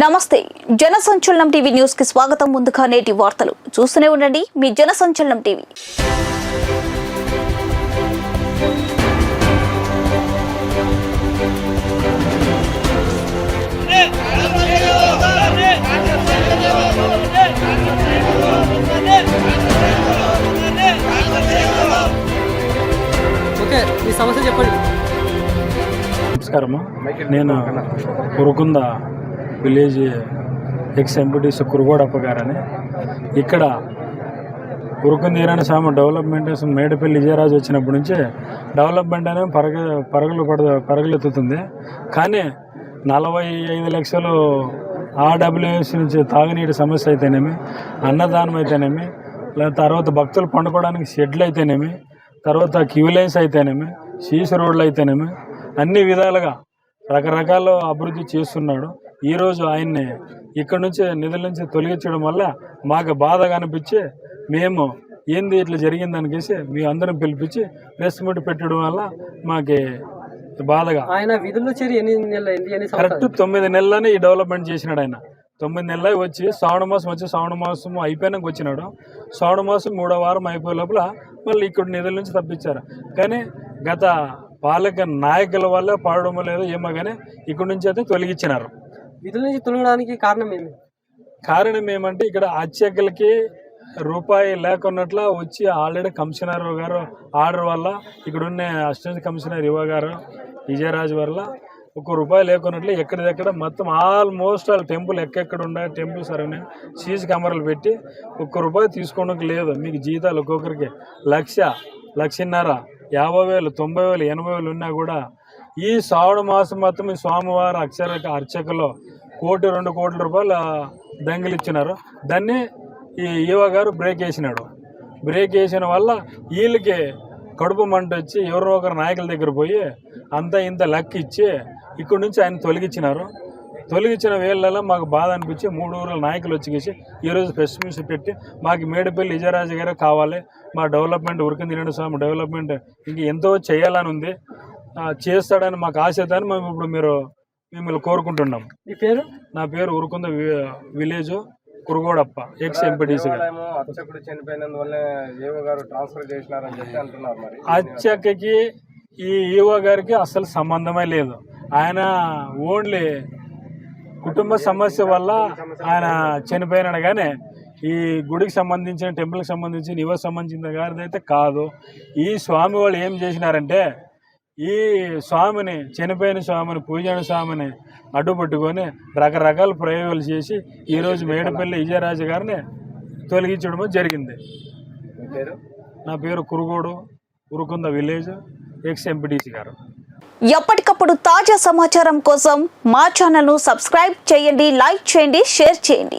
నమస్తే జన సంచలనం టీవీ న్యూస్కి స్వాగతం. ముందుగా నేటి వార్తలు. చూస్తూనే ఉండండి మీ జన సంచలనం టీవీ. ఓకే మీ సమస్య చెప్పండి. నమస్కారము. నేను Kurukunda village ex MPTCs Kurugodappa గారని. ఇక్కడ కురుకుంద స్వామి డెవలప్మెంట్ మేడపల్లి విజయరాజు వచ్చినప్పటి నుంచి డెవలప్మెంట్ అనేది పరగ పరుగులు పడ పరుగులెత్తుతుంది. కానీ నలభై ఐదు లక్షలు ఆర్డబ్ల్యూఎస్ నుంచి తాగునీటి సమస్య అయితేనేమి అన్నదానం అయితేనేమి లేదా తర్వాత భక్తులు పండుకోవడానికి షెడ్లు అయితేనేమి తర్వాత క్యూ లైన్స్ అయితేనేమి సీసీ రోడ్లు అయితేనేమి అన్ని విధాలుగా రకరకాల అభివృద్ధి చేస్తున్నాడు. ఈరోజు ఆయన్ని ఇక్కడ నుంచి నిధుల నుంచి తొలగించడం వల్ల మాకు బాధగా అనిపించి మేము ఏంది ఇట్లా జరిగిందనికేసి మీ అందరం పిలిపించి ప్రెస్ మీట్ పెట్టడం వల్ల మాకి బాధగా. ఆయన విధుల్లో చేరి ఎన్ని నెలలు కరెక్ట్ తొమ్మిది నెలలని ఈ డెవలప్మెంట్ చేసినాడు ఆయన. తొమ్మిది నెలలు వచ్చి శ్రావణ మాసం వచ్చి శ్రావణ మాసం అయిపోయినాక వచ్చినాడు. శ్రావణ మాసం మూడో వారం అయిపోయే లోపల మళ్ళీ ఇక్కడ నిధుల నుంచి తప్పించారు. కానీ గత పాలక నాయకుల వల్ల పాడడం లేదో ఏమో కానీ ఇక్కడ నుంచి అయితే తొలగించినారు. విధుల నుంచి తొలగడానికి కారణం ఏమి? కారణం ఏమంటే ఇక్కడ అర్చకులకి రూపాయి లేకున్నట్ల వచ్చి ఆల్రెడీ కమిషనర్ గారు ఆర్డర్ వల్ల ఇక్కడ ఉన్న అసిస్టెంట్ కమిషనర్ యువ గారు విజయరాజు వల్ల ఒక రూపాయి లేకున్నట్లు ఎక్కడిదెక్కడ మొత్తం ఆల్మోస్ట్ వాళ్ళ టెంపుల్ ఎక్కడెక్కడ ఉన్నాయి టెంపుల్ సరైన సీసీ కెమెరాలు పెట్టి ఒక్క రూపాయి తీసుకోవడానికి లేదు. మీకు జీతాలు ఒక్కొక్కరికి లక్ష లక్షన్నర యాభై వేలు తొంభై వేలు ఎనభై వేలు ఉన్నా కూడా ఈ శ్రావణ మాసం మొత్తం ఈ స్వామివారి అక్షర అర్చకులు కోటి రెండు కోట్ల రూపాయలు దంగలు ఇచ్చినారు. దాన్ని ఈ ఈవ గారు బ్రేక్ వేసినాడు బ్రేక్ వేసిన వల్ల వీళ్ళకి కడుపు మంట వచ్చి ఎవరో ఒకరు నాయకుల దగ్గర పోయి అంత ఇంత లెక్క ఇచ్చి ఇక్కడి నుంచి ఆయన తొలగించినారు తొలగించిన వేళ్ళలో మాకు బాధ అనిపించి మూడు ఊర్ల నాయకులు వచ్చి ఈరోజు ప్రెస్ మీట్ పెట్టి మాకు మేడిపల్లి విజయరాజు గారే కావాలి మా డెవలప్మెంట్ ఉరికింది రెండు స్వామి డెవలప్మెంట్ ఇంక ఎంతో చేయాలని ఉంది. చేస్తాడని మాకు ఆశ అని మేము ఇప్పుడు మీరు మిమ్మల్ని కోరుకుంటున్నాం. మీ పేరు? నా పేరు ఉరుకుంద వి- విలేజ్ కురుగోడప్ప ఎక్స్ ఎంపీటీసీ అర్చకుడు చనిపోయినందువల్ల ఏవో గారు ట్రాన్స్ఫర్ చేసినారని చెప్పి అంటున్నారు మరి. అర్చకకి ఈ ఈవో గారికి అసలు సంబంధమే లేదు. ఆయన ఓన్లీ కుటుంబ సమస్య వల్ల ఆయన చనిపోయినాడు కానీ ఈ గుడికి సంబంధించిన టెంపుల్కి సంబంధించిన ఇవ సంబంధించిన గారిది అయితే కాదు. ఈ స్వామి వాళ్ళు ఏం చేసినారంటే ఈ స్వామిని చనిపోయిన స్వామిని పూజన స్వామిని అడ్డుపట్టుకొని రకరకాల ప్రయోగాలు చేసి ఈరోజు మేడపల్లి విజయరాజు గారిని తొలగించడం జరిగింది. నా పేరు Kurugodu Urukunda village ex MPTC గారు. ఎప్పటికప్పుడు తాజా సమాచారం కోసం మా ఛానల్ను సబ్స్క్రైబ్ చేయండి లైక్ చేయండి షేర్ చేయండి.